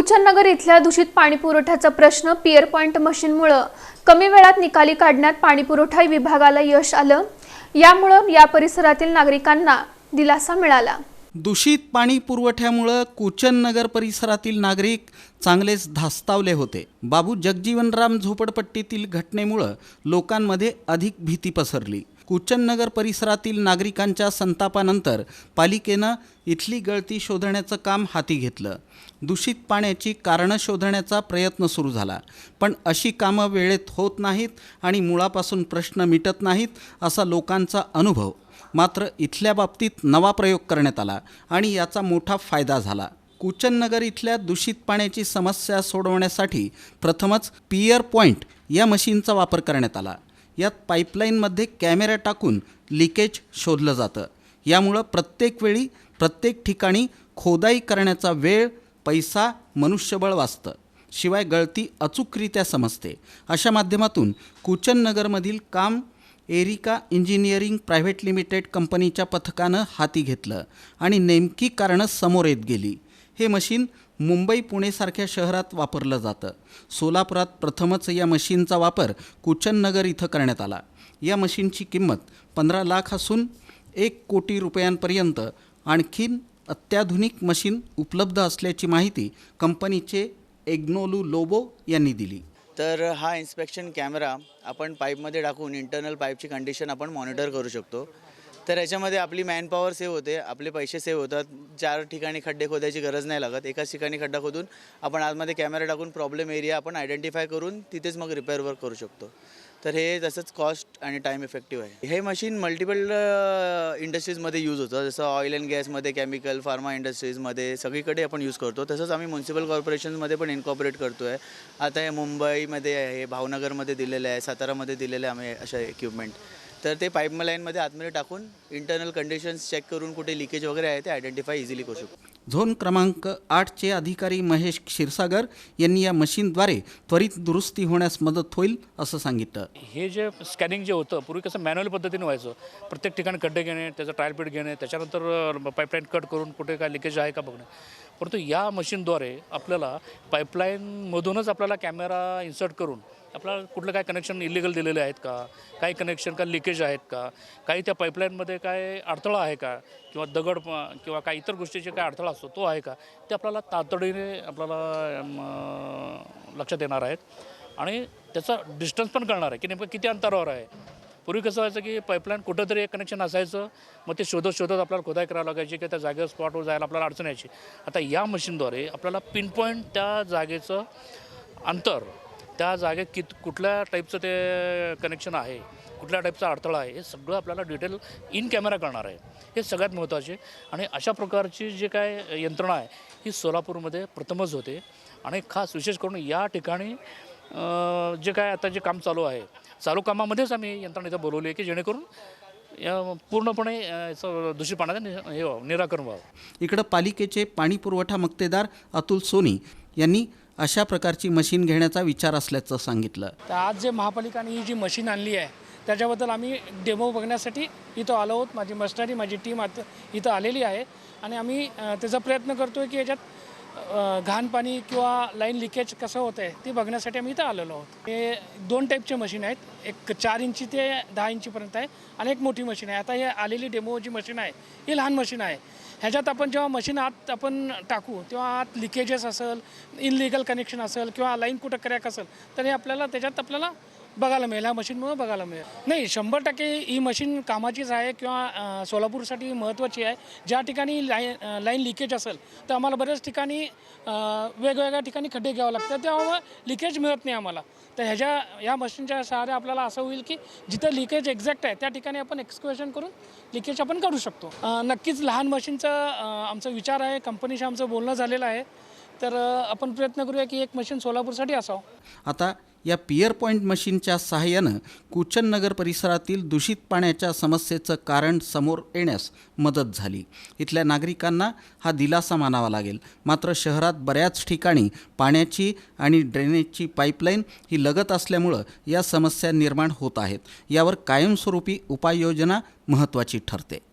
कुचननगर इथल्या दूषित पाणी पुरवठ्याचा प्रश्न पिअर पॉइंट मशीनमुळं. कमी वेळात निकाली काढण्यात पाणी पुरवठा विभागाला यश आलं. यामुळं या परिसरातील नागरिकांना दिलासा मिळाला. दूषित पाणी पुरवठ्यामुळं कुचन नगर परिसरातील नागरिक चांगलेच धास्तावले होते. बाबू जगजीवनराम झोपडपट्टीतील घटनेमुळं लोकांमध्ये अधिक भीती पसरली. कुचननगर परिसरातील नागरिकांच्या संतापानंतर पालिकेनं इथली गळती शोधण्याचं काम हाती घेतलं. दूषित पाण्याची कारणं शोधण्याचा प्रयत्न सुरू झाला. पण अशी कामं वेळेत होत नाहीत आणि मुळापासून प्रश्न मिटत नाहीत असा लोकांचा अनुभव. मात्र इथल्या बाबतीत नवा प्रयोग करण्यात आला आणि याचा मोठा फायदा झाला. कुचननगर इथल्या दूषित पाण्याची समस्या सोडवण्यासाठी प्रथमच पियर पॉईंट या मशीनचा वापर करण्यात आला. यात पाईपलाईनमध्ये कॅमेरा टाकून लिकेज शोधलं जातं. यामुळं प्रत्येक वेळी प्रत्येक ठिकाणी खोदाई करण्याचा वेळ पैसा मनुष्यबळ वाचतं. शिवाय गळती अचूकरित्या समजते. अशा माध्यमातून कुचननगरमधील काम एरिका इंजिनिअरिंग प्रायव्हेट लिमिटेड कंपनीच्या पथकानं हाती घेतलं आणि नेमकी कारणं समोर येत गेली. हे मशीन मुंबई पुणेसारख्या शहरात वापरलं जातं. सोलापुरात प्रथमच या मशीनचा वापर कुचननगर इथं करण्यात आला. या मशीनची किंमत पंधरा लाख असून एक कोटी रुपयांपर्यंत आणखीन अत्याधुनिक मशीन उपलब्ध असल्याची माहिती कंपनीचे एग्नोलू लोबो यांनी दिली. तर हा इन्स्पेक्शन कॅमेरा आपण पाईपमध्ये टाकून इंटरनल पाईपची कंडिशन आपण मॉनिटर करू शकतो. तर याच्यामध्ये आपली मॅनपॉवर सेव्ह होते आपले पैसे सेव्ह होतात. चार ठिकाणी खड्डे खोदायची गरज नाही लागत. एकाच ठिकाणी खड्डा खोदून आपण आतमध्ये कॅमेरा टाकून प्रॉब्लेम एरिया आपण आयडेंटिफाय करून तिथेच मग रिपेअर वर्क करू शकतो. तर हे तसंच कॉस्ट आणि टाईम इफेक्टिव्ह आहे. हे मशीन मल्टिपल इंडस्ट्रीजमध्ये यूज होतं. जसं ऑइल अँड गॅसमध्ये केमिकल फार्मा इंडस्ट्रीजमध्ये सगळीकडे आपण यूज करतो. तसंच आम्ही म्युन्सिपल कॉर्पोरेशनमध्ये पण इन्कॉपरेट करतो आहे आता हे मुंबईमध्ये आहे भावनगरमध्ये दिलेलं आहे सातारामध्ये दिलेलं आहे आम्ही अशा इक्विपमेंट तर ते पाईप लाईनमध्ये आतमध्ये टाकून इंटरनल कंडिशन्स चेक करून कुठे लिकेज वगैरे आहे ते आयडेंटिफाय इझिली करू शकतो. झोन क्रमांक आठचे अधिकारी महेश क्षीरसागर यांनी या मशीनद्वारे त्वरित दुरुस्ती होण्यास मदत होईल असं सांगितलं. हे जे स्कॅनिंग जे होतं पूर्वी कसं मॅन्युअल पद्धतीने व्हायचं. प्रत्येक ठिकाणी खड्डे घेणे त्याचं ट्रायल पीट घेणे त्याच्यानंतर पाईपलाईन कट करून कुठे काय लिकेज आहे का बघणे. परंतु या मशीनद्वारे आपल्याला पाईपलाईनमधूनच आपल्याला कॅमेरा इन्सर्ट करून आपल्याला कुठलं काय कनेक्शन इलिगल दिलेले आहेत का? काही कनेक्शन का लिकेज आहेत का? काही त्या पाईपलाईनमध्ये काय अडथळा आहे का? किंवा दगड किंवा काही इतर गोष्टीचे काय अडथळा असतो तो आहे का? ते आपल्याला तातडीने आपल्याला लक्षात येणार आहेत. आणि त्याचा डिस्टन्स पण कळणार आहे की नेमकं किती अंतरावर आहे. पूर्वी कसं व्हायचं की पाईपलाईन कुठंतरी एक कनेक्शन असायचं मग ते शोधत शोधत आपल्याला खोदाई करावं लागायची की त्या जागेवर स्पॉटवर जायला आपल्याला अडचण यायची. आता या मशीनद्वारे आपल्याला पिनपॉईंट त्या जागेचं अंतर त्या जागेत कित कुठल्या टाईपचं ते कनेक्शन आहे कुठल्या टाईपचा अडथळा आहे हे सगळं आपल्याला डिटेल इन कॅमेरा करणार आहे. हे सगळ्यात महत्त्वाचे आणि अशा प्रकारची जे काय यंत्रणा आहे ही सोलापूरमध्ये प्रथमच होते. आणि खास विशेष करून या ठिकाणी जे काय आता जे काम चालू आहे चालू कामामध्येच आम्ही यंत्रणा इथं बोलवली आहे की जेणेकरून या पूर्णपणे याचं दूषित पाण्याचं नि हे व्हावं, निराकरण व्हावं. इकडं पालिकेचे पाणी पुरवठा मक्तेदार अतुल सोनी यांनी अशा प्रकारची मशीन घेण्याचा विचार असल्याचं सांगितलं. तर आज जे महापालिकाने ही जी मशीन आणली आहे त्याच्याबद्दल आम्ही डेमो बघण्यासाठी इथं आलो आहोत. माझी मस्टरी माझी टीम आता इथं आलेली आहे. आणि आम्ही त्याचा प्रयत्न करतो आहे की याच्यात घाण पाणी किंवा लाईन लिकेज कसं होतं आहे ते बघण्यासाठी आम्ही इथं आलेलो आहोत. हे दोन टाईपचे मशीन आहेत. एक चार इंची ते दहा इंचीपर्यंत आहे आणि एक मोठी मशीन आहे. आता हे आलेली डेमो जी मशीन आहे ही लहान मशीन आहे. ह्याच्यात आपण जेव्हा मशीन आत आपण टाकू तेव्हा आत लिकेजेस असेल इनलिगल कनेक्शन असेल किंवा लाईन कुठं क्रॅक असेल तर हे आपल्याला त्याच्यात आपल्याला बघायला मिळेल. ह्या मशीनमुळे बघायला मिळेल. नाही शंभर टक्के ही मशीन कामाचीच आहे किंवा सोलापूरसाठी महत्त्वाची आहे. ज्या ठिकाणी लाईन लाईन लिकेज असेल तर आम्हाला बऱ्याच ठिकाणी वेगवेगळ्या ठिकाणी खड्डे घ्यावं लागतात. तेव्हा लिकेज मिळत नाही आम्हाला. तर ह्याच्या या मशीनच्या सहारे आपल्याला असं होईल की जिथं लिकेज एक्झॅक्ट आहे त्या ठिकाणी आपण एक्सक्वेशन करून लिकेज आपण काढू शकतो. नक्कीच लहान मशीनचं आमचा विचार आहे कंपनीशी आमचं बोलणं झालेलं आहे. तर आपण प्रयत्न करूया की एक मशीन सोलापूरसाठी असावं. आता या पियर पॉईंट मशीनच्या सहाय्यानं कुचन नगर परिसरातील दूषित पाण्याच्या समस्येचं कारण समोर येण्यास मदत झाली. इथल्या नागरिकांना हा दिलासा मानावा लागेल. मात्र शहरात बऱ्याच ठिकाणी पाण्याची आणि ड्रेनेजची पाईपलाईन ही लगत असल्यामुळं या समस्या निर्माण होत आहेत. यावर कायमस्वरूपी उपाययोजना महत्त्वाची ठरते.